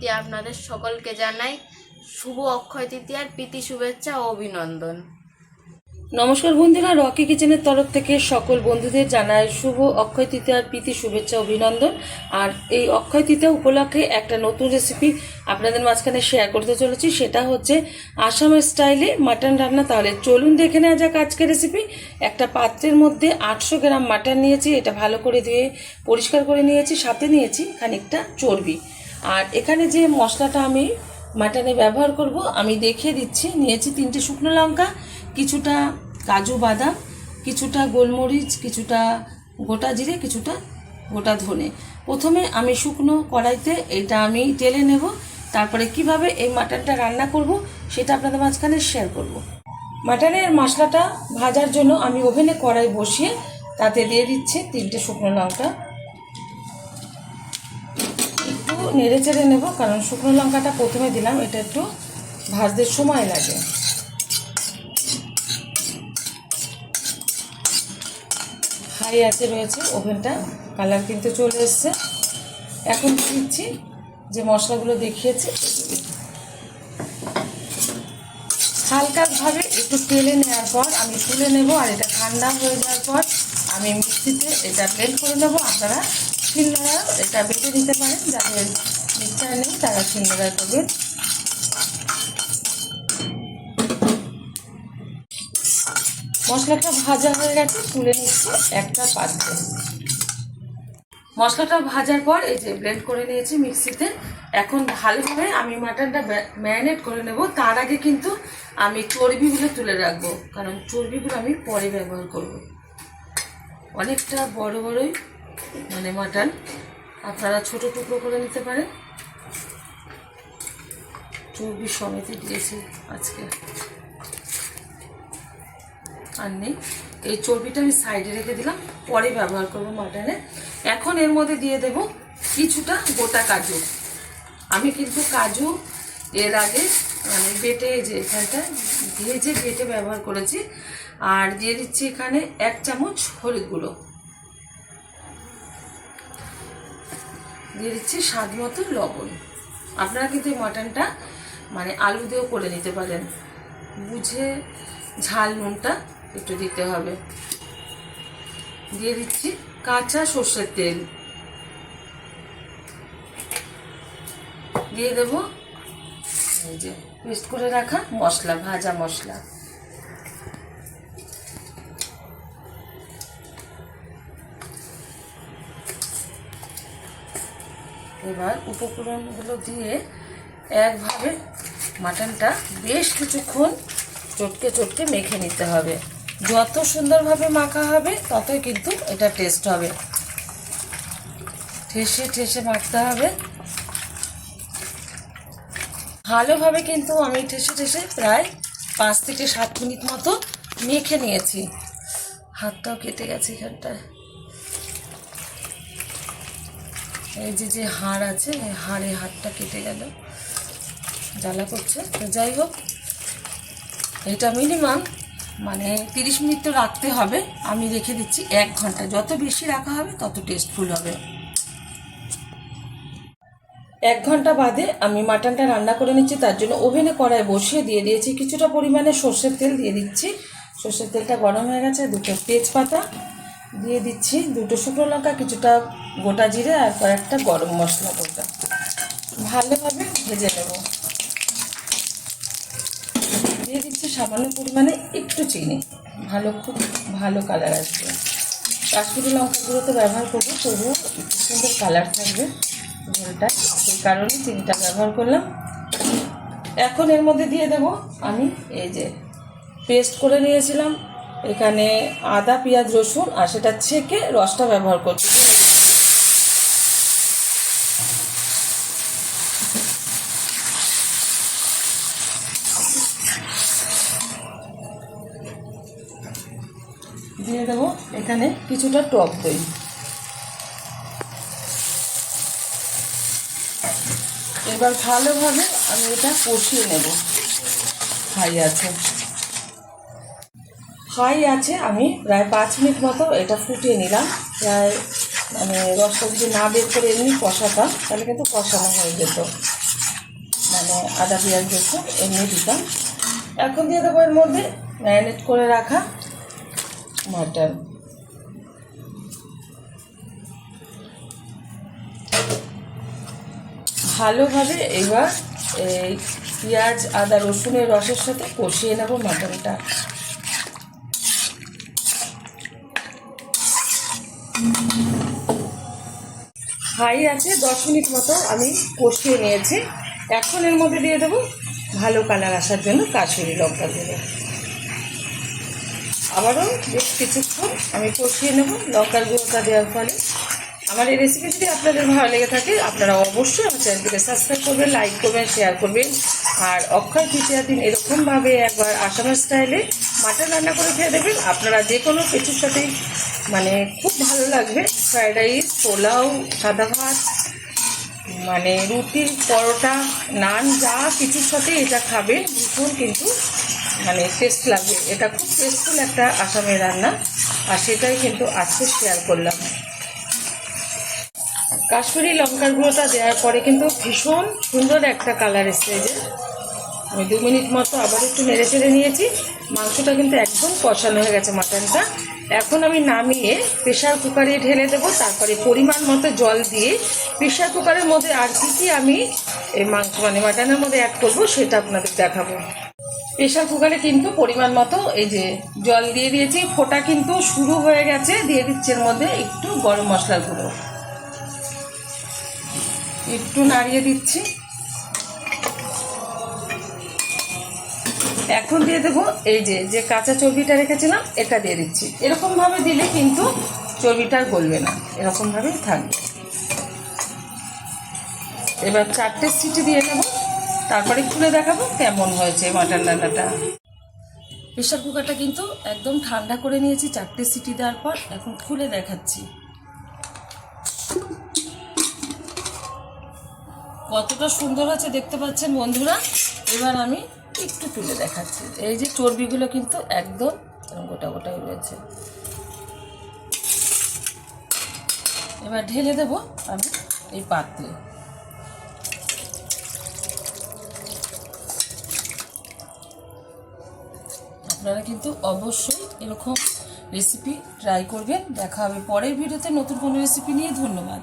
দিয়ে আপনাদের সকলকে জানাই শুভ অক্ষয় তৃতীয়ার প্রীতি শুভেচ্ছা ও অভিনন্দন। নমস্কার বন্ধুরা, রকি কিচেনের তরফ থেকে সকল বন্ধুদের জানায় শুভ অক্ষয় তৃতীয়ার প্রীতি শুভেচ্ছা, অভিনন্দন। আর এই অক্ষয় তৃতীয়া উপলক্ষে একটা নতুন রেসিপি আপনাদের মাঝখানে শেয়ার করতে চলেছি। সেটা হচ্ছে আসামের স্টাইলে মাটন রান্না। তাহলে চলুন দেখে নেওয়া যাক আজকের রেসিপি একটা পাত্রের মধ্যে আটশো গ্রাম মাটন নিয়েছি। এটা ভালো করে ধুয়ে পরিষ্কার করে নিয়েছি। সাথে নিয়েছি খানিকটা চর্বি। আর এখানে যে মশলাটা আমি মাটনে ব্যবহার করব, আমি দেখিয়ে দিচ্ছি। নিয়েছি তিনটে শুকনো লঙ্কা, কিছুটা কাজু বাদাম, কিছুটা গোলমরিচ, কিছুটা গোটা জিরে, কিছুটা গোটা ধনে। প্রথমে আমি শুকনো কড়াইতে এটা আমি তেলে নেব। তারপরে কীভাবে এই মাটনটা রান্না করব, সেটা আপনাদের মাঝখানে শেয়ার করব। মাটনের মশলাটা ভাজার জন্য আমি ওভেনে কড়াই বসিয়ে তাতে দিয়ে দিচ্ছি তিনটে শুকনো লঙ্কা। নেড়ে চেড়ে নেব, কারণ শুকনো লঙ্কাটা প্রথমে দিলাম, এটা একটু ভাজতে সময় লাগে। হাই আছে রয়েছে, ওভেনটা, কালার কিন্তু চলে এসছে। এখন দিচ্ছি যে মশলাগুলো দেখিয়েছি। হালকাভাবে একটু তেলে নেওয়ার পর আমি তুলে নেব, আর এটা ঠান্ডা হয়ে যাওয়ার পর আমি মিক্সিতে এটা ব্লেন্ড করে নেব। আপনারা শিলনোড়া, এটা বেটে নিতে পারেন যাদের মিক্সার নেই, তারা শিলনোড়া করবেন মশলাটা ভাজা হয়ে গেছে, তুলে নিচ্ছি একটা পাত্রে। মশলাটা ভাজার পর এই যে ব্লেন্ড করে নিয়েছি মিক্সিতে, এখন ভালোভাবে আমি মাটনটা ম্যারিনেট করে নেব। তার আগে কিন্তু আমি চর্বিগুলো তুলে রাখব, কারণ চর্বিগুলো আমি পরে ব্যবহার করব। অনেকটা বড় বড়ই মানে মাটন। আপনারা ছোট টুকরো করে নিতে পারেন। চর্বি সমেতে দিয়েছি আজকে। আর নেই। এই চর্বিটা আমি সাইডে রেখে দিলাম, পরে ব্যবহার করব মাটনে। এখন এর মধ্যে দিয়ে দেব কিছুটা গোটা কাজু। আমি কিন্তু কাজু এর আগে মানে বেটে যে এখানটা, ভেজে বেটে ব্যবহার করেছি। আর দিয়ে দিচ্ছি এখানে এক চামচ হলুদ গুঁড়ো। দিয়ে দিচ্ছি স্বাদ মতো লবণ। আপনারা কিন্তু এই মাটনটা মানে আলু দিয়েও করে নিতে পারেন। বুঝে ঝাল নুনটা একটু দিতে হবে। দিয়ে দিচ্ছি কাঁচা সর্ষের তেল। দিয়ে দেব এই যে পেস্ট করে রাখা মশলা, ভাজা মশলা। এবার উপকরণগুলো দিয়ে একভাবে মাটনটা বেশ কিছুক্ষণ চটকে চটকে মেখে নিতে হবে। যত সুন্দরভাবে মাখা হবে, ততই কিন্তু এটা টেস্ট হবে। ঠেসে ঠেসে মাখতে হবে। ভালোভাবে কিন্তু আমি ঠেসে ঠেসে প্রায় পাঁচ থেকে সাত মিনিট মতো মেখে নিয়েছি। হাতটাও কেটে গেছে এখানটায়। এই যে যে হাড় আছে, এই হাড়ে হাড়টা কেটে গেল। জ্বালা করছে। তো যাই হোক, এটা মিনিমাম মানে তিরিশ মিনিট তো রাখতে হবে। আমি রেখে দিচ্ছি এক ঘণ্টা। যত বেশি রাখা হবে, তত টেস্টফুল হবে। এক ঘণ্টা বাদে আমি মাটনটা রান্না করে নিচ্ছি। তার জন্য ওভেনে কড়াই বসিয়ে দিয়ে দিয়েছি। কিছুটা পরিমাণে সর্ষের তেল দিয়ে দিচ্ছি। সর্ষের তেলটা গরম হয়ে গেছে। দুটো তেজপাতা দিয়ে দিচ্ছি দুটো শুকনো লঙ্কা, কিছুটা গোটা জিরে আর কয়েকটা গরম মশলা গোটা। ভালোভাবে ভেজে নেব। দিয়ে দিচ্ছি সামান্য পরিমাণে একটু চিনি। ভালো, খুব ভালো কালার আসবে। কাশ্মীরি লঙ্কাগুলো তো ব্যবহার করব, তবুও একটু সুন্দর কালার থাকবে ঝোলটা সেই কারণে চিনিটা ব্যবহার করলাম। এখন এর মধ্যে দিয়ে দেব আমি এই যে পেস্ট করে নিয়েছিলাম। এখানে আদা, পেঁয়াজ, রসুন আর সেটা ছেঁকে রসটা ব্যবহার করছি। দিয়ে দেবো এখানে কিছুটা টক দই। এবার ভালোভাবে আমি এটা কষিয়ে নেব। ভাই আছে। হাই আছে, আমি প্রায় পাঁচ মিনিট মতো এটা ফুটিয়ে নিলাম। প্রায় মানে রসটা যদি না বের করে এমনি কষাতাম তাহলে কিন্তু কষানো হয়ে যেত। মানে আদা, পেঁয়াজ, রসুন এমনি দিতাম। এখন দিয়ে দেবো এর মধ্যে ম্যারিনেট করে রাখা মাটন ভালোভাবে এবার এই পেঁয়াজ, আদা, রসুনের রসের সাথে কষিয়ে নেব মাটনটা হাই আছে, দশ মিনিট মতো আমি কষিয়ে নিয়েছি। এখন এর মধ্যে দিয়ে দেবো ভালো কালার আসার জন্য কাশ্মীরি লঙ্কা দেবো আবারও বেশ কিছুক্ষণ আমি কষিয়ে নেব লঙ্কার গুঁড়োটা দেওয়ার ফলে। আমার এই রেসিপি যদি আপনাদের ভালো লেগে থাকে, আপনারা অবশ্যই আমার চ্যানেলটিকে সাবস্ক্রাইব করবেন লাইক করবেন শেয়ার করবেন। আর অক্ষয় তৃতীয়া দিন এরকমভাবে একবার আসামের স্টাইলে মাটন রান্না করে খেয়ে দেবেন। আপনারা যে কোনো কিছুর সাথেই মানে খুব ভালো লাগবে ফ্রায়েড রাইস, পোলাও, সাদা ভাত মানে রুটি পরোটা, নান, যা কিছুর সাথে এটা খাবেন ভীষণ কিন্তু মানে টেস্ট লাগবে এটা খুব টেস্টফুল একটা আসামের রান্না, আর সেটাই কিন্তু আজকে শেয়ার করলাম। কাশ্মীরি লঙ্কার গুঁড়োটা দেওয়ার পরে কিন্তু ভীষণ সুন্দর একটা কালার এসছে যে। আমি দু মিনিট মতো আবার একটু নেড়ে চেড়ে নিয়েছি। মাংসটা কিন্তু একদম কষানো হয়ে গেছে মাটনটা এখন আমি নামিয়ে প্রেশার কুকারে ঢেলে দেবো, তারপরে পরিমাণ মতো জল দিয়ে প্রেশার কুকারের মধ্যে আর কি কি আমি এই মাংস মানে মাটনের মধ্যে অ্যাড করব সেটা আপনাদের দেখাবো। প্রেশার কুকারে কিন্তু পরিমাণ মতো এই যে জল দিয়ে দিয়েছি, ফোটা কিন্তু শুরু হয়ে গেছে, দিয়ে দিচ্ছি এর মধ্যে একটু গরম মশলার গুঁড়ো। একটু নাড়িয়ে দিচ্ছি। এখন দিয়ে দেবো এই যে যে কাঁচা চর্বিটা রেখেছিলাম, এটা দিয়ে দিচ্ছি। এরকমভাবে দিলে কিন্তু চর্বিটা গলবে না। এরকমভাবেই থাকবে। এবার চারটে সিটি দিয়ে নেব। তারপরে খুলে দেখাবো কেমন হয়েছে মাটন রান্নাটা প্রেশার কুকারটা কিন্তু একদম ঠান্ডা করে নিয়েছি চারটে সিটি দেওয়ার পর। এখন খুলে দেখাচ্ছি। কতটা সুন্দর হচ্ছে দেখতে পাচ্ছেন বন্ধুরা। এবার আমি একটু তুলে দেখাচ্ছি। এই যে চর্বিগুলো কিন্তু একদম গোটা গোটাই রয়েছে। এবার ঢেলে দেব আমি এই পাত্রে। আপনারা কিন্তু অবশ্যই এরকম রেসিপি ট্রাই করবেন। দেখা হবে পরের ভিডিওতে। নতুন কোনো রেসিপি নিয়ে। ধন্যবাদ।